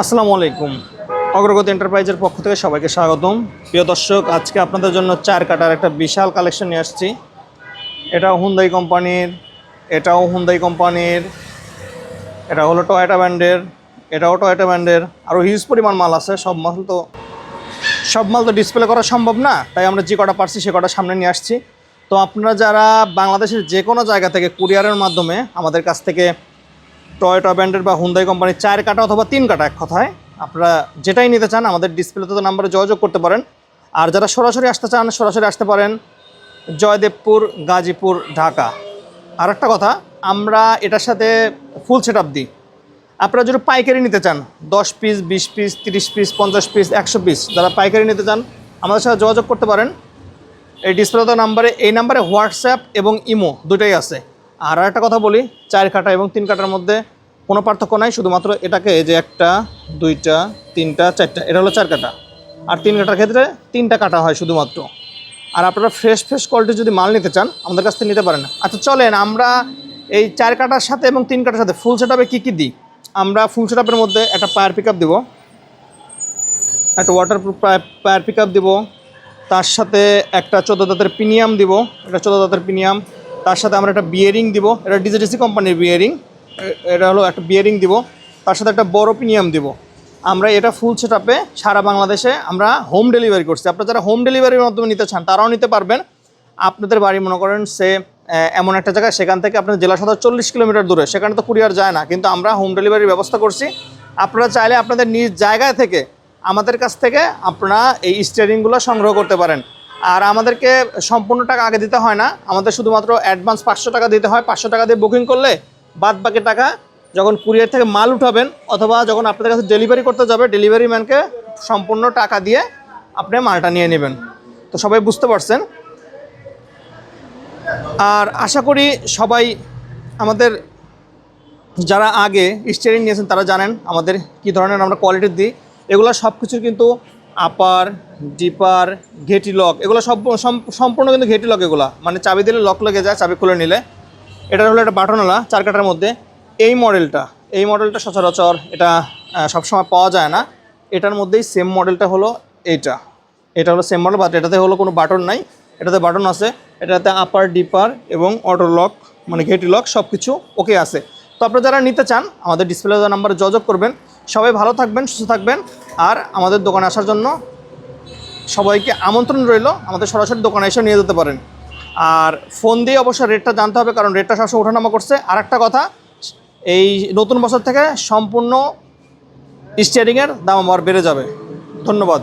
আসসালামু আলাইকুম। অগ্রগতি এন্টারপ্রাইজের পক্ষ থেকে সবাইকে স্বাগতম। প্রিয় দর্শক, আজকে আপনাদের জন্য চার কাটার একটা বিশাল কালেকশন নিয়ে আসছি। এটাও হুন্দাই কোম্পানির, এটাও হুন্দাই কোম্পানির, এটা হলো টয়টা ব্র্যান্ডের এটাও টয়টা ব্র্যান্ডের আরও হিউজ পরিমাণ মাল আছে, সব মাল তো সব মাল তো ডিসপ্লে করা সম্ভব না, তাই আমরা যে কটা পারছি সে কটা সামনে নিয়ে আসছি। তো আপনারা যারা বাংলাদেশের যে কোনো জায়গা থেকে কুরিয়ারের মাধ্যমে আমাদের কাছ থেকে টয়োটা ব্র্যান্ডের বা হুন্দাই কোম্পানির চার কাটা অথবা তিন কাটা এক কথায়। আপনারা যেটাই নিতে চান, আমাদের ডিসপ্লেতে তো নাম্বারে যোগাযোগ করতে পারেন। আর যারা সরাসরি আসতে চান, সরাসরি আসতে পারেন জয়দেবপুর, গাজীপুর, ঢাকা। আর একটা কথা, আমরা এটার সাথে ফুল সেট আপ দিই। আপনারা যদি পাইকারি নিতে চান, দশ পিস বিশ পিস তিরিশ পিস পঞ্চাশ পিস একশো পিস যারা পাইকারি নিতে চান, আমাদের সাথে যোগাযোগ করতে পারেন। এই ডিসপ্লেতে নাম্বারে এই নাম্বারে হোয়াটসঅ্যাপ এবং ইমো দুটোই আছে। আর একটা কথা বলি, চার কাটা এবং তিন কাটার মধ্যে কোনো পার্থক্য নাই, শুধুমাত্র এটাকে যে একটা, দুইটা, তিনটা, চারটা, এটা হলো চার কাটা আর তিন কাটার ক্ষেত্রে তিনটা কাটা হয় শুধুমাত্র। আর আপনারা ফ্রেশ ফ্রেশ কোয়ালিটি যদি মাল নিতে চান, আমাদের কাছ থেকে নিতে পারেন। আচ্ছা চলেন আমরা এই চার কাটার সাথে এবং তিন কাটার সাথে ফুল সেটআপে কী কী দিই? আমরা ফুল সেটআপের মধ্যে একটা পায়ার পিক আপ দেবো, একটা ওয়াটারপ্রুফ পায়ার পিক আপ দেবো, তার সাথে একটা চোদ্দ দাঁতের প্রিমিয়াম দিব এটা চোদ্দ দাঁতের প্রিমিয়াম তার সাথে আমরা একটা বিয়ারিং দিব। এটা ডিজিডিসি কোম্পানির বিয়ারিং এটা হলো একটা বিয়ারিং দিব। তার সাথে একটা বড় প্রিমিয়াম দিব। আমরা এটা ফুল সেটআপে সারা বাংলাদেশে আমরা হোম ডেলিভারি করছি। আপনারা যারা হোম ডেলিভারির মাধ্যমে নিতে চান, তারাও নিতে পারবেন। আপনাদের বাড়ি মনে করেন সে এমন একটা জায়গায়, সেখান থেকে আপনার জেলা সদর চল্লিশ কিলোমিটার দূরে। সেখানে তো কুরিয়ার যায় না, কিন্তু আমরা হোম ডেলিভারির ব্যবস্থা করছি। আপনারা চাইলে আপনাদের নিজ জায়গায় থেকে, আমাদের কাছ থেকে আপনারা এই স্টিয়ারিংগুলো সংগ্রহ করতে পারেন। আর আমাদেরকে সম্পূর্ণ টাকা আগে দিতে হয় না। আমাদের শুধুমাত্র অ্যাডভান্স পাঁচশো টাকা দিতে হয়। পাঁচশো টাকা দিয়ে বুকিং করলে বাদ বাকি টাকা যখন কুরিয়ার থেকে মাল উঠাবেন অথবা যখন আপনাদের কাছে ডেলিভারি করতে যাবে ডেলিভারি ম্যানকে সম্পূর্ণ টাকা দিয়ে আপনি মালটা নিয়ে নেবেন। তো সবাই বুঝতে পারছেন? আর আশা করি সবাই আমাদের যারা আগে স্টিয়ারিং নিয়েছেন তারা জানেন আমাদের কি ধরনের আমরা কোয়ালিটি দিই। এগুলো সব কিছুর কিন্তু আপার ডিপার ঘেটি লক এগুলো সব সম্পূর্ণ কিন্তু ঘেটি লক এগুলো। মানে চাবি দিলে লক লেগে যায়, চাবি খুলে নিলে। এটা হলো একটা বাটনওয়ালা চার কাটার মধ্যে। এই মডেলটা এই মডেলটা সচরাচর এটা সবসময় পাওয়া যায় না। এটার মধ্যেই সেম মডেলটা হলো এইটা। এটা হলো সেম মডেল বাট এটাতে হলো কোনো বাটন নাই। এটাতে বাটন আছে, এটাতে আপার ডিপার এবং অটো লক মানে ঘেটি লক সব কিছু ওকে আছে। তো আপনারা যারা নিতে চান, আমাদের ডিসপ্লে নাম্বারে যোগাযোগ করবেন। সবাই ভালো থাকবেন, সুস্থ থাকবেন। আর আমাদের দোকানে আসার জন্য সবাইকে আমন্ত্রণ রইল। আমাদের সরাসরি দোকানে এসে নিয়ে যেতে পারেন। আর ফোন দিয়ে অবশ্যই রেটটা জানতে হবে, কারণ রেটটা সবসময় ওঠানামা করছে। আর একটা কথা, এই নতুন বছর থেকে সম্পূর্ণ স্টিয়ারিংয়ের দাম আবার বেড়ে যাবে। ধন্যবাদ।